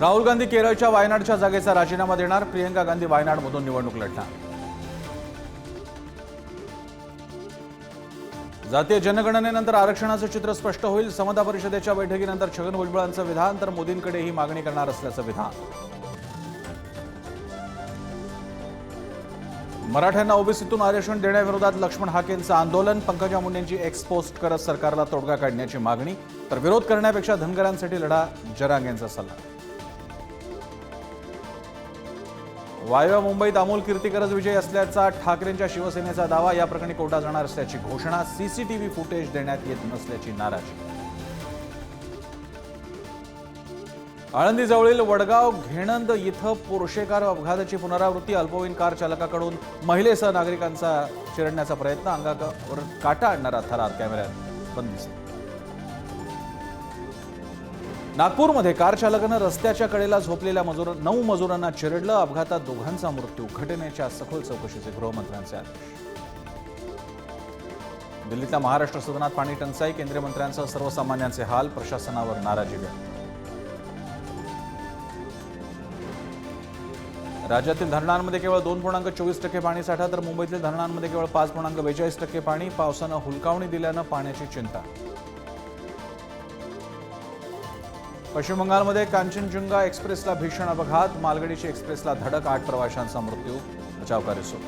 राहुल गांधी केरळच्या वायनाडच्या जागेचा राजीनामा देणार. प्रियंका गांधी वायनाडमधून निवडणूक लढणार. जातीय जनगणनेनंतर आरक्षणाचं चित्र स्पष्ट होईल. समता परिषदेच्या बैठकीनंतर छगन भुजबळांचं विधान तर मोदींकडे ही मागणी करणार असल्याचं विधान. मराठ्यांना ओबीसीतून आरक्षण देण्याविरोधात लक्ष्मण हाकेंचं आंदोलन. पंकजा मुंडेंची एक्सपोस्ट करत सरकारला तोडगा काढण्याची मागणी. तर विरोध करण्यापेक्षा धनगरांसाठी लढा जरांग यांचा सल्ला. वायव्य मुंबईत अमोल कीर्तीकरच विजय असल्याचा ठाकरेंच्या शिवसेनेचा दावा. या प्रकरणी कोर्टात जाणार असल्याची घोषणा सीसीटीव्ही फुटेज देण्यात येत नसल्याची नाराजी. आळंदीजवळील वडगाव घेणंद इथं पोर्शे कार अपघाताची पुनरावृत्ती. अल्पवयीन कार चालकाकडून महिलेसह नागरिकांचा चिरडण्याचा प्रयत्न. अंगावर काटा आणणारा थरार कॅमेऱ्यात बंदिस्त नागपूरमध्ये कार चालकानं रस्त्याच्या कडेला झोपलेल्या मजूर नऊ मजुरांना चिरडलं अपघातात दोघांचा मृत्यू घटनेच्या सखोल चौकशीचे गृहमंत्र्यांचे आदेश. दिल्लीतल्या महाराष्ट्र सदनात पाणी टंचाई केंद्रीय मंत्र्यांसह सर्वसामान्यांचे हाल प्रशासनावर नाराजी व्यक्त. राज्यातील धरणांमध्ये केवळ दोन पूर्णांक चोवीस टक्के पाणी साठा तर मुंबईतील धरणांमध्ये केवळ पाच पूर्णांक बेचाळीस टक्के पाणी पावसानं हुलकावणी दिल्यानं पाण्याची चिंता. पश्चिम बंगालमध्ये कांचनजुंगा एक्सप्रेसला भीषण अपघात मालगडीची एक्सप्रेसला धडक आठ प्रवाशांचा मृत्यू. बचावकार्य सुरू.